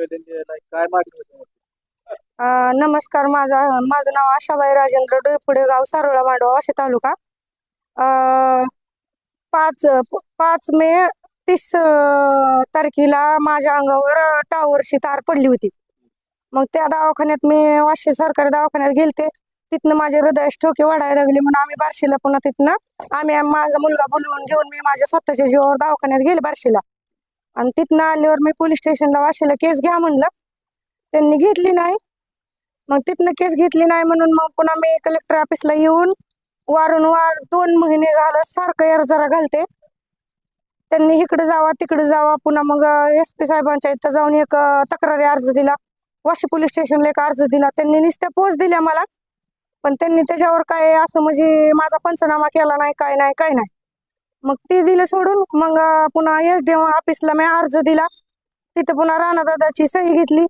केलेली काय मागणी होती नमस्कार. माझा माझं नाव आशाबाई राजेंद्र डोईपुडे गाव सारोळा मांडवा वाशी तालुका. पाच पाच मे तीस तारखेला माझ्या अंगावर टावरची तार पडली होती. मग त्या दवाखान्यात मी वाशी सरकारी दवाखान्यात गेलते. तिथनं माझे हृदय ठोके वाढायला लागले म्हणून आम्ही बार्शीला पुन्हा तिथनं आम्ही माझा मुलगा बोलवून घेऊन मी माझ्या स्वतःच्या जीवावर दवाखान्यात गेले बार्शीला. आणि तिथनं आल्यावर मी पोलीस स्टेशनला वाशीला केस घ्या म्हणलं. त्यांनी घेतली नाही. मग तिथनं केस घेतली नाही म्हणून मग पुन्हा मी कलेक्टर ऑफिसला येऊन वारंवार दोन महिने झालं सारखं यार जरा घालते. त्यांनी इकडे जावा तिकडे जावा. पुन्हा मग एस पी साहेबांच्या इथं जाऊन एक तक्रारी अर्ज दिला. वाशी पोलीस स्टेशनला एक अर्ज दिला. त्यांनी नुसत्या पोच दिल्या मला. पण त्यांनी त्याच्यावर काय असं म्हणजे माझा पंचनामा केला नाही काय नाही काय नाही. मग ते दिलं सोडून मग पुन्हा एस डी ऑफिसला मी अर्ज दिला. तिथं पुन्हा राणादादाची सही घेतली.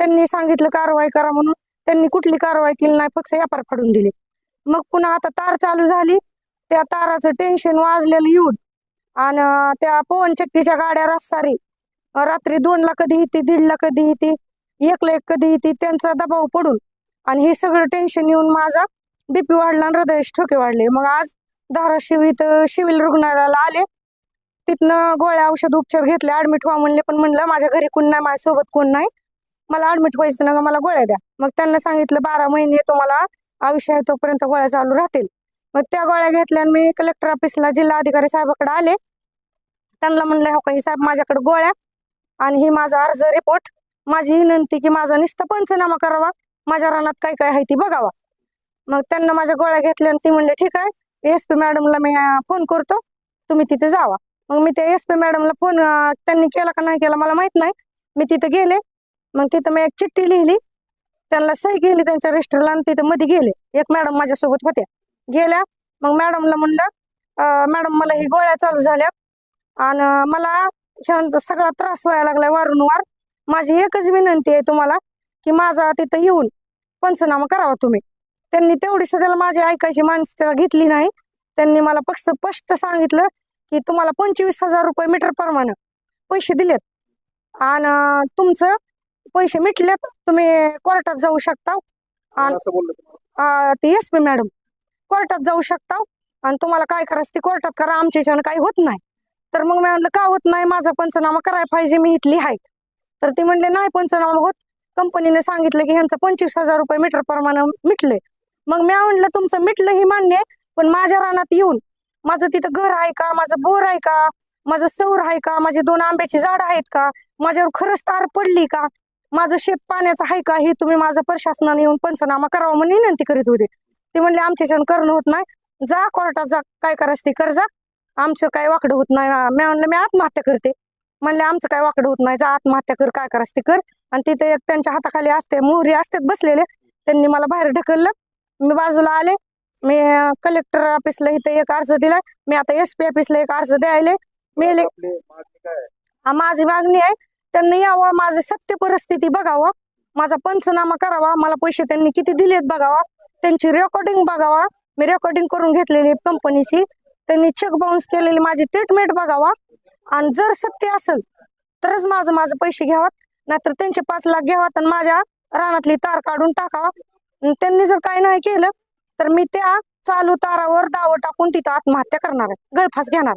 त्यांनी सांगितलं कारवाई करा म्हणून. त्यांनी कुठली कारवाई केली नाही फक्त व्यापार फाडून दिले. मग पुन्हा आता तार चालू झाली. त्या ताराचं टेन्शन वाजलेलं येऊन. आणि त्या पवनचक्कीच्या गाड्या रस्सारी. रात्री दोनला कधी येते दीडला कधी येते एकला एक कधी येते त्यांचा दबाव पडून. आणि हे सगळं टेन्शन येऊन माझा बीपी वाढला आणि हृदयाचे ठोके वाढले. मग आज धाराशिव इथं शिविल रुग्णालयाला आले. तिथनं गोळ्या औषध उपचार घेतले. ऍडमिट व्हा म्हणले पण म्हणलं माझ्या घरी कोण नाही माझ्यासोबत कोण नाही. मला ऍडमिट व्हायचं ना मला गोळ्या द्या. मग त्यांना सांगितलं बारा महिने तुम्हाला आयुष्य आहे तोपर्यंत गोळ्या चालू राहतील. मग त्या गोळ्या घेतल्या मी कलेक्टर ऑफिसला जिल्हा अधिकारी साहेबाकडे आले. त्यांना म्हणलं हो काही साहेब माझ्याकडे गोळ्या आणि ही माझा अर्ज रिपोर्ट माझी विनंती की माझा नुसतं पंचनामा करावा. माझ्या रानात काय काय आहे ती बघावा. मग त्यांना माझ्या गोळ्या घेतल्या आणि ती म्हणले ठीक आहे. एस पी मॅडमला मी फोन करतो. तुम्ही तिथे जावा. मग मी त्या एस पी मॅडमला फोन त्यांनी केला का नाही केला मला माहीत नाही. मी तिथे गेले. मग तिथं मी एक चिठ्ठी लिहिली. त्यांना सही केली त्यांच्या रजिस्टरला आणि तिथं मध्ये गेले. एक मॅडम माझ्यासोबत होत्या. गेल्या. मग मॅडमला म्हणलं मॅडम मला ही गोळ्या चालू झाल्या. आणि मला ह्यांचा सगळा त्रास व्हायला लागलाय वारंवार. माझी एकच विनंती आहे तुम्हाला की माझा तिथं येऊन पंचनामा करावा तुम्ही. त्यांनी तेवढी त्याला माझी ऐकायची मानसिकता घेतली नाही त्यांनी मला पक्ष स्पष्ट सांगितलं की तुम्हाला पंचवीस हजार रुपये मीटर प्रमाणे पैसे दिलेत. आणि तुमचं पैसे मिटलेत तुम्ही कोर्टात जाऊ शकता आणि ती एस पी मॅडम कोर्टात जाऊ शकता आणि तुम्हाला काय करायचं ते कोर्टात करा आमच्या ह्याच्यानं काही होत नाही. तर मग मी म्हणलं का होत नाही माझा पंचनामा करायला पाहिजे मी इथली आहे. तर ती म्हणले नाही पंचनामा होत. कंपनीने सांगितलं की ह्यांचं पंचवीस हजार रुपये मीटर प्रमाणे मिटले. मग मी म्हणलं तुमचं मिटलं ही मान्य आहे, पण माझ्या रानात येऊन माझं तिथं घर आहे का? माझं बोर आहे का? माझं सौर आहे का? माझे दोन आंब्याची झाडं आहेत का? माझ्यावर खरंच तार पडली का? माझं शेत पाण्याचं आहे का? हे तुम्ही माझं प्रशासनाने येऊन पंचनामा करावा म्हणून विनंती करीत होते. ते म्हणले आमच्याच्यानं करणं होत नाही. जा कोर्टात जा. काय करायचं ते कर जा. आमचं काय वाकडं होत नाही. मी म्हणलं मी आत्महत्या करते. म्हणले आमचं काय वाकडं होत नाही. जा आत्महत्या कर. काय करायचं ते कर. आणि तिथे एक त्यांच्या हाताखाली असते मोहरी असतात बसलेले. त्यांनी मला बाहेर ढकललं. मी बाजूला आले. मी कलेक्टर ऑफिसला इथे एक अर्ज दिला. मी आता एस पी ऑफिसला एक अर्ज द्यायले. मी? हा, माझी मागणी आहे. त्यांनी यावं माझी सत्य परिस्थिती बघावं. माझा पंचनामा करावा. मला पैसे त्यांनी किती दिलेत बघावा. त्यांची रेकॉर्डिंग बघावा. मी रेकॉर्डिंग करून घेतलेली कंपनीची त्यांनी चेक बाउन्स केलेली माझी ट्रीटमेंट बघावा. आणि जर सत्य असेल तरच माझं माझं पैसे घ्यावात. नाहीतर त्यांचे पाच लाख घ्यावात आणि माझ्या रानातली तार काढून टाकावा. त्यांनी जर काही नाही केलं तर मी त्या चालू तारावर दावं टाकून तिथं आत्महत्या करणार आहे. गळफास घेणार